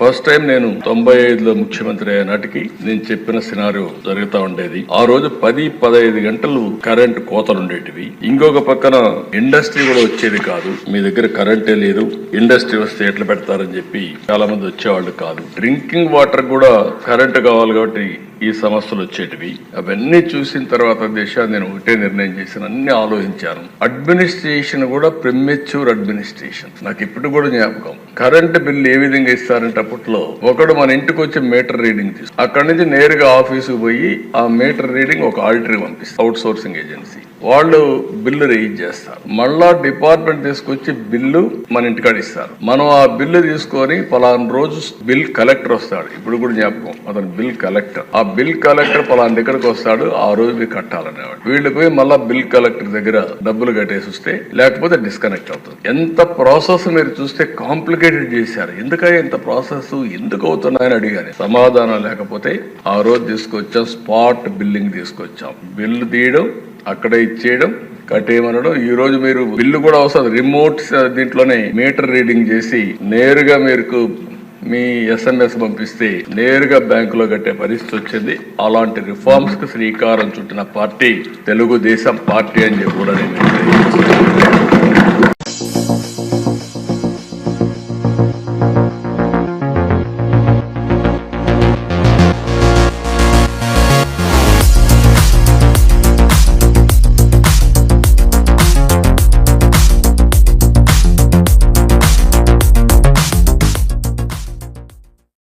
First time నేను తొంభై ఐదులో ముఖ్యమంత్రి అయ్యే నాటికి నేను చెప్పిన సినారో జరుగుతూ ఉండేది. ఆ రోజు పది పదహైదు గంటలు కరెంట్ కోతలు ఉండేటివి ఇంకొక పక్కన ఇండస్ట్రీ కూడా వచ్చేది కాదు. మీ దగ్గర కరెంటే లేదు. ఇండస్ట్రీ వస్తే ఎట్లా పెడతారని చెప్పి చాలా మంది వచ్చేవాళ్ళు కాదు. డ్రింకింగ్ వాటర్ కూడా కరెంట్ కావాలి కాబట్టి ఈ సమస్యలు వచ్చేటివి. అవన్నీ చూసిన తర్వాత దేశాన్ని నేను ఒకటే నిర్ణయం చేసిన అన్ని ఆలోచించాను. అడ్మినిస్ట్రేషన్ కూడా ప్రిమెచ్యూర్ అడ్మినిస్ట్రేషన్ నాకు ఇప్పుడు కూడా జ్ఞాపకం. కరెంట్ బిల్ ఏ విధంగా ఇస్తారంటే అప్పట్లో ఒకడు మన ఇంటికి వచ్చి మీటర్ రీడింగ్ తీసు అక్కడి నుంచి నేరుగా ఆఫీసుకు పోయి ఆ మీటర్ రీడింగ్ ఒక ఆడిటర్ పంపిస్తారు అవుట్ సోర్సింగ్ ఏజెన్సీ వాళ్ళు బిల్లు రేజ్ చేస్తారు. మళ్ళా డిపార్ట్మెంట్ తీసుకొచ్చి బిల్లు మన ఇంటికాడ ఇస్తారు. మనం ఆ బిల్లు తీసుకొని పలానా రోజు బిల్ కలెక్టర్ వస్తాడు. ఇప్పుడు కూడా జ్ఞాపకం. అతను బిల్ కలెక్టర్ ఆ బిల్ కలెక్టర్ పలానా దగ్గరకు వస్తాడు ఆ రోజు మీరు కట్టాలనేవాడు. వీళ్ళు పోయి మళ్ళా బిల్ కలెక్టర్ దగ్గర డబ్బులు కట్టేసి వస్తే లేకపోతే డిస్కనెక్ట్ అవుతుంది. ఎంత ప్రాసెస్ మీరు చూస్తే కాంప్లికేటెడ్ చేశారు. ఎందుకని ఇంత ప్రాసెస్ ఎందుకు అవుతున్నాయని అడిగాను సమాధానం లేకపోతే ఆ రోజు తీసుకొచ్చాం స్పాట్ బిల్లింగ్ తీసుకొచ్చాం. బిల్లు తీయడం అక్కడే ఇచ్చేయడం కట్టేయమనడం. ఈ రోజు మీరు బిల్లు కూడా వస్తుంది రిమోట్ దీంట్లోనే మీటర్ రీడింగ్ చేసి నేరుగా మీరు మీ ఎస్ఎంఎస్ పంపిస్తే నేరుగా బ్యాంకులో కట్టే పరిస్థితి వచ్చింది. అలాంటి రిఫార్మ్స్కు శ్రీకారం చుట్టిన పార్టీ తెలుగుదేశం పార్టీ అని చెప్పి కూడా నేను